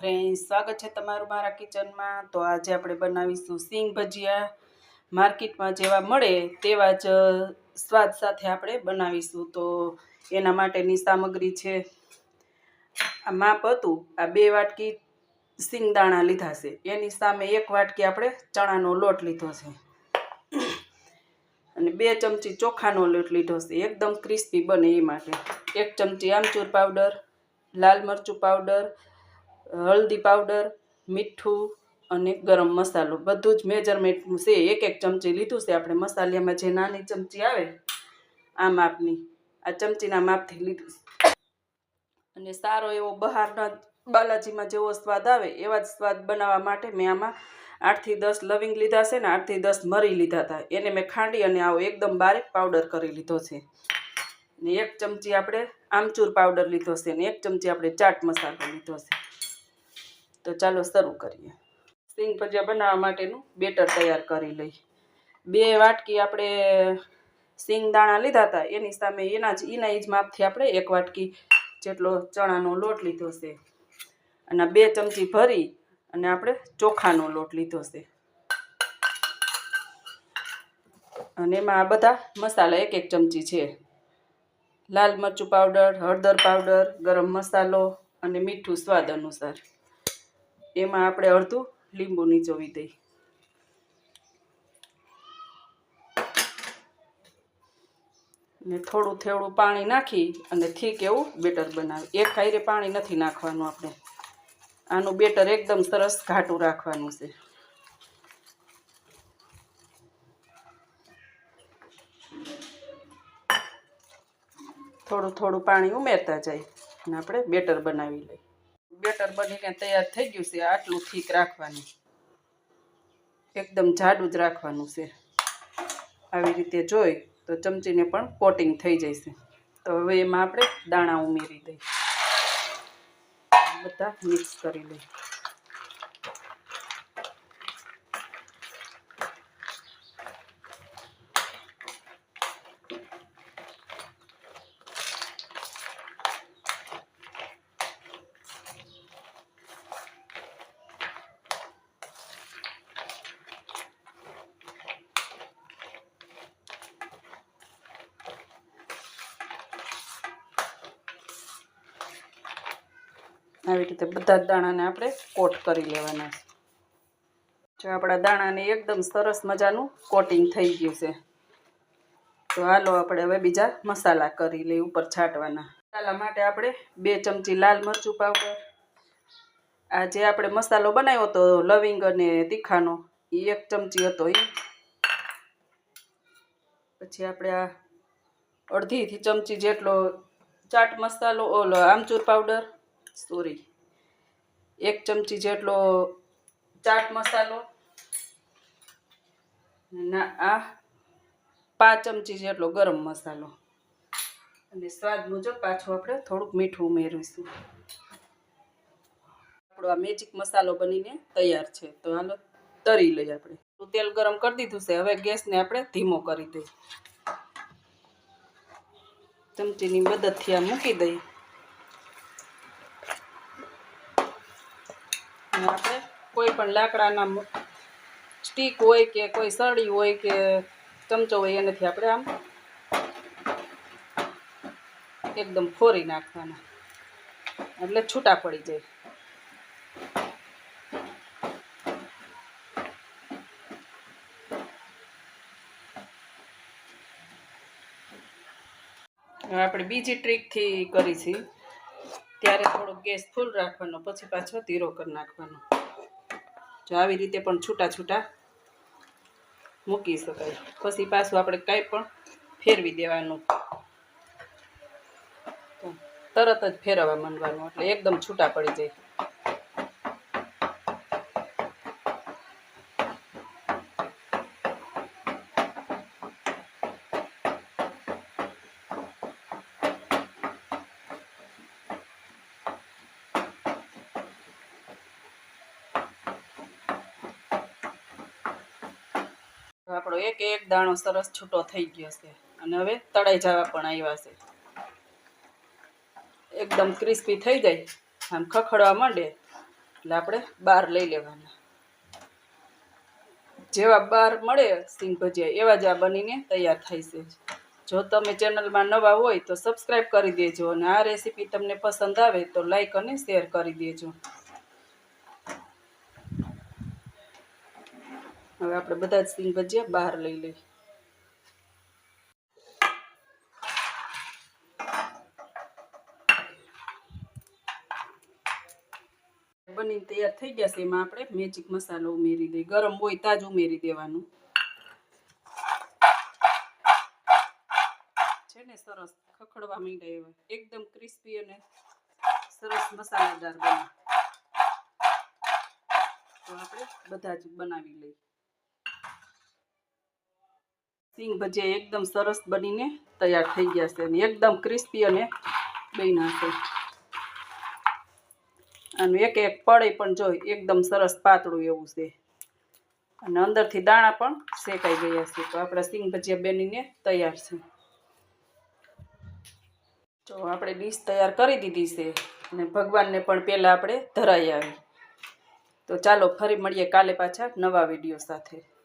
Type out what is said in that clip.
Friends સ્વાગત છે તમારું મારા કિચનમાં તો આજે આપણે બનાવીશું સિંગ ભજીયા. માર્કેટમાં જેવા મળે તેવા જ સ્વાદ સાથે આપણે બનાવીશું. તો એના માટેની સામગ્રી છે. આ માપ હતું. આ બે વાટકી સિંગદાણા લીધા છે. એની સામે એક વાટકી આપણે ચણાનો લોટ લીધો છે. અને બે ચમચી ચોખાનો લોટ લીધો છે. એકદમ ક્રિસ્પી બને એ માટે. એક ચમચી આમચૂર પાવડર લાલ મરચું પાવડર હળદી પાવડર, મીઠું અને ગરમ મસાલો. બધું જ મેજરમેન્ટ છે, એક એક ચમચી લીધું છે. આપણે મસાલિયામાં જે નાની ચમચી આવે, આ માપની, આ ચમચીના માપથી લીધું અને સારો એવો બહારના બાલાજીમાં જેવો સ્વાદ આવે, એવા જ સ્વાદ બનાવવા માટે મેં આમાં આઠથી દસ લવિંગ લીધા છે ને આઠથી દસ મરી લીધા હતા. એને મેં ખાંડી અને આવો એકદમ બારીક પાવડર કરી લીધો છે. ને એક ચમચી આપણે આમચૂર પાવડર લીધો છે ને એક ચમચી આપણે ચાટ મસાલો લીધો છે. તો ચાલો શરૂ કરીએ. સિંગ ભજીયા બનાવવા માટેનું બેટર તૈયાર કરી લઈ બે વાટકી આપણે સિંગ દાણા લીધા હતા. એની સામે એના જ એના જ માપથી આપણે એક વાટકી જેટલો ચણાનો લોટ લીધો છે. અને બે ચમચી ભરી અને આપણે ચોખાનો લોટ લીધો છે. અને એમાં આ બધા મસાલા એક એક ચમચી છે. લાલ મરચું પાવડર, હળદર પાવડર, ગરમ મસાલો અને મીઠું સ્વાદ અનુસાર. એમાં આપણે અડધું લીંબુ નીચોવી દઈ ને થોડું થોડું પાણી નાખી અને થીક એવું બેટર બનાવી. એક ખાઈરે પાણી નથી નાખવાનું આપણે. આનું બેટર એકદમ સરસ ઘાટું રાખવાનું છે. થોડું થોડું પાણી ઉમેરતા જાય અને આપણે બેટર બનાવી લઈએ. બેટર બનીને તૈયાર થઈ ગયું છે. આટલું ઠીક રાખવાનું. એકદમ જાડું જ રાખવાનું છે. આવી રીતે જોઈ તો ચમચીને પણ કોટિંગ થઈ જશે. તો હવે એમાં આપણે દાણા ઉમેરી દઈએ. બધા મિક્સ કરી લઈએ. આવી રીતે બધા જ દાણાને આપણે કોટ કરી લેવાના છે. જો આપણા દાણાને એકદમ સરસ મજાનું કોટિંગ થઈ ગયું છે. તો હાલો આપણે હવે બીજા મસાલા કરી લઈએ ઉપર છાંટવાના. મસાલા માટે આપણે બે ચમચી લાલ મરચું પાવડર, આ જે આપણે મસાલો બનાવ્યો હતો લવિંગ અને તીખાનો, એ એક ચમચી હતો એ પછી આપણે આ અડધીથી ચમચી જેટલો ચાટ મસાલો ઓલો આમચૂર પાવડર સોરી એક ચમચી જેટલો ચાટ મસાલો ના આ પાંચ ચમચી જેટલો ગરમ મસાલો અને સ્વાદ મુજબ પાછું આપણે થોડુંક મીઠું ઉમેરીશું આપણો આ મેજિક મસાલો બનીને તૈયાર છે તો હાલો તરી લઈએ આપણે તેલ ગરમ કરી દીધું છે હવે ગેસને આપણે ધીમો કરી દઈએ ચમચીની મદદથી આ મૂકી દઈએ અને આપણે કોઈ પણ લાકડાના સ્ટીક હોય કે કોઈ સળી હોય કે ચમચો હોય એનાથી આપણે આમ એકદમ ફોરી નાખવાના. એટલે છૂટા પડી જાય. આપણે બીજી ટ્રીકથી કરી છે ત્યારે થોડો ગેસ ફૂલ રાખવાનો, પછી પાછો ધીરો કરી નાખવાનો. જો આવી રીતે પણ છૂટા છૂટા મૂકી શકાય. પછી પાછું આપણે કાંઈ પણ ફેરવી દેવાનું. તરત જ ફેરવવા માંડવાનું, એટલે એકદમ છૂટા પડી જાય. આપણો એક એક દાણો સરસ છૂટો થઈ ગયો છે. અને હવે તળાઈ જવા પણ આવ્યા છે. એકદમ ક્રિસ્પી થઈ જાય. આમ ખખડવા માંડે એટલે આપણે બહાર લઈ લેવાના. જેવા બહાર મળે સિંગ ભજીયા, એવા જ આ બનીને તૈયાર થાય છે. જો તમે ચેનલમાં નવા હોય તો સબસ્ક્રાઈબ કરી દેજો અને આ રેસીપી તમને પસંદ આવે તો લાઈક અને શેર કરી દેજો. હવે આપણે બધા જ સિંગ ભજીયા બહાર લઈ લઈએ. બનીને તૈયાર થઈ ગયા છે. એમાં આપણે મેજિક મસાલો ઉમેરી દઈએ. ગરમ હોય તાજ ઉમેરી દેવાનું. છે ને, સરસ ખખડવા માંડ્યા એવા. એકદમ ક્રિસ્પી અને સરસ મસાલેદાર બને. તો આપણે બધા જ બનાવી લઈએ. સિંગ ભજીયા એકદમ સરસ બનીને તૈયાર થઈ ગયા છે અને એકદમ ક્રિસ્પી અને બન્યા છે. આનું એક એક પડે પણ જોઈ એકદમ સરસ પાતળું એવું છે. અને અંદરથી દાણા પણ શેકાઈ ગયા છે. તો આપણા સિંગ ભજીયા બનીને તૈયાર છે. તો આપણે ડીશ તૈયાર કરી દીધી છે અને ભગવાનને પણ પહેલાં આપણે ધરાઈ આવી. તો ચાલો ફરી મળીએ કાલે પાછા નવા વીડિયો સાથે.